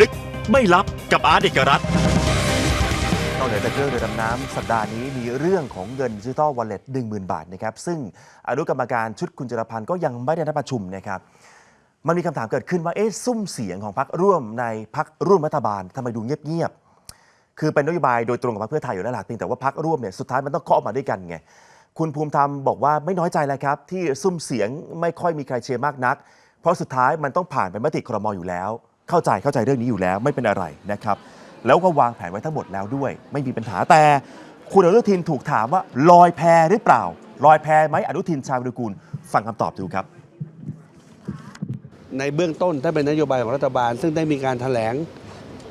ลึกไม่ลับกับอาร์ตเอกรัตน์นอกเหนือจากเรื่องเรือดำน้ำสัปดาห์นี้มีเรื่องของเงินดิจิทัลวอลเล็ต10,000 บาทนะครับ ซึ่งอนุกรรมการชุดคุณจรพันธ์ก็ยังไม่ได้นัดประชุมนะครับ มันมีคำถามเกิดขึ้นว่าเอ๊ะซุ้มเสียงของพรรคร่วมในพรรคร่วมรัฐบาลทำไมดูเงียบๆคือเป็นนโยบายโดยตรงกับพรรคเพื่อไทยอยู่แล้วล่ะเพียงแต่ว่าพรรคร่วมเนี่ยสุดท้ายมันต้องเคาะออกมาด้วยกันไงคุณภูมิธรรมบอกว่าไม่น้อยใจแล้วครับ ที่ซุ้มเสียงไม่ค่อยมีใครเชียร์มากนัก เพราะสุดท้ายมันต้องผ่านเป็นมติครมอยู่แล้ว เข้าใจเข้าใจเรื่องนี้อยู่แล้วไม่เป็นอะไรนะครับ แล้วก็วางแผนไว้ทั้งหมดแล้วด้วย ไม่มีปัญหาแต่ คุณอนุทินถูกถามว่าลอยแพหรือเปล่า ลอยแพไหมอนุทินชาญวิรุกูลฟังคำตอบดูครับ ในเบื้องต้นถ้าเป็นนโยบายของรัฐบาล ซึ่งได้มีการแถลง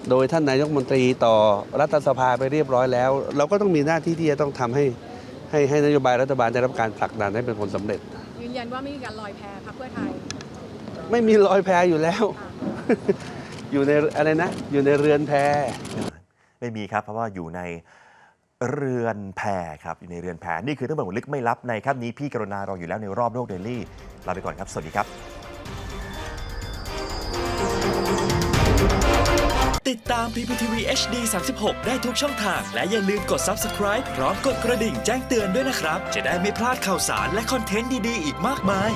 โดยท่านนายกรัฐมนตรีต่อรัฐสภาไปเรียบร้อยแล้ว เราก็ต้องมีหน้าที่ที่จะต้องทำให้ให้ให้นโยบายรัฐบาลได้รับการผลักดันให้เป็นผลสำเร็จ ยืนยันว่าไม่มีการลอยแพพรรคเพื่อไทย ไม่มีลอยแพอยู่แล้ว อยู่ในอะไรนะ อยู่ในเรือนแพไม่มีครับ เพราะว่าอยู่ในเรือนแพครับอยู่ในเรือนแพนี่คือทั้งหมดของลึกไม่ลับในครับนี้พี่กรุณารออยู่แล้วในรอบโลกเดลี่ลาไปก่อนครับ สวัสดีครับ ติดตาม PPTV HD 36 ได้ทุกช่องทาง และอย่าลืมกด Subscribe พร้อมกดกระดิ่งแจ้งเตือนด้วยนะครับ จะได้ไม่พลาดข่าวสารและคอนเทนต์ดี ๆ อีกมากมาย